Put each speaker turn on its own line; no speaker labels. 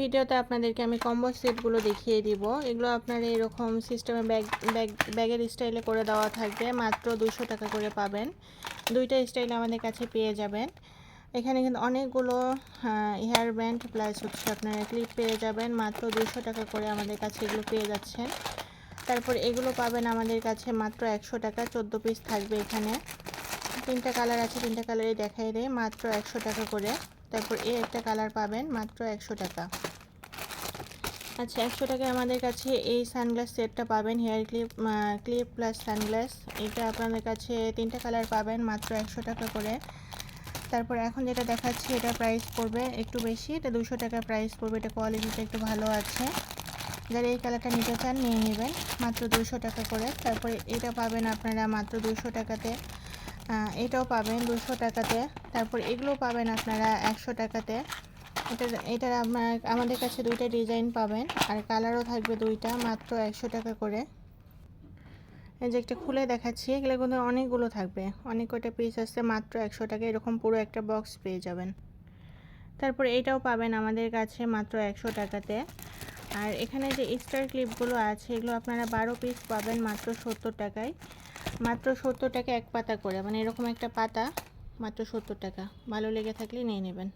ভিডিওতে আপনাদেরকে আমি কম্বো সেটগুলো দেখিয়ে দিব। এগুলো আপনার এরকম সিস্টেমে ব্যাগ ব্যাগ ব্যাগের স্টাইলে করে দেওয়া থাকবে। মাত্র দুশো টাকা করে পাবেন। দুইটা স্টাইল আমাদের কাছে পেয়ে যাবেন। এখানে কিন্তু অনেকগুলো হেয়ার ব্যান্ড প্লাস হচ্ছে আপনারা ক্লিপ পেয়ে যাবেন। মাত্র দুশো টাকা করে আমাদের কাছে এগুলো পেয়ে যাচ্ছেন। তারপর এগুলো পাবেন আমাদের কাছে মাত্র একশো টাকা। চোদ্দ পিস থাকবে এখানে। তিনটা কালার আছে, তিনটা কালারই দেখাই দেয় মাত্র একশো টাকা করে। তারপর এই একটা কালার পাবেন, মাত্র একশো টাকা। আচ্ছা একশো টাকায় আমাদের কাছে এই সানগ্লাস সেটটা পাবেন, hair clip clip plus sunglass. এটা আপনাদের কাছে তিনটা কালার পাবেন, মাত্র একশো টাকা করে। তারপর এখন যেটা দেখাচ্ছি, এটা প্রাইস পড়বে একটু বেশি, এটা দুশো টাকা প্রাইস পড়বে, এটা কোয়ালিটিটা একটু ভালো আছে। যারা এই কালারটা নিতে চান, নিয়ে নেবেন, মাত্র দুশো টাকা করে। তারপরে এটা পাবেন আপনারা মাত্র দুশো টাকাতে। এটাও পাবেন দুশো টাকাতে। তারপর এগুলো পাবেন আপনারা একশো টাকাতে। এটা, এটার আমাদের কাছে দুইটা ডিজাইন পাবেন, আর কালারও থাকবে দুইটা, মাত্র একশো টাকা করে। এই যে একটা খুলে দেখাচ্ছি, এগুলো কিন্তু অনেকগুলো থাকবে। অনেক কয়টা পিস আসছে, মাত্র একশো টাকা, এরকম পুরো একটা বক্স পেয়ে যাবেন। তারপর এইটাও পাবেন আমাদের কাছে, মাত্র একশো টাকাতে। আর এখানে যে স্টার ক্লিপগুলো আছে, এগুলো আপনারা বারো পিস পাবেন মাত্র সত্তর টাকায়। মাত্র সত্তর টাকা এক পাতা করে মানে এরকম একটা পাতা, মাত্র সত্তর টাকা। ভালো লেগে থাকলে নিয়ে নেবেন।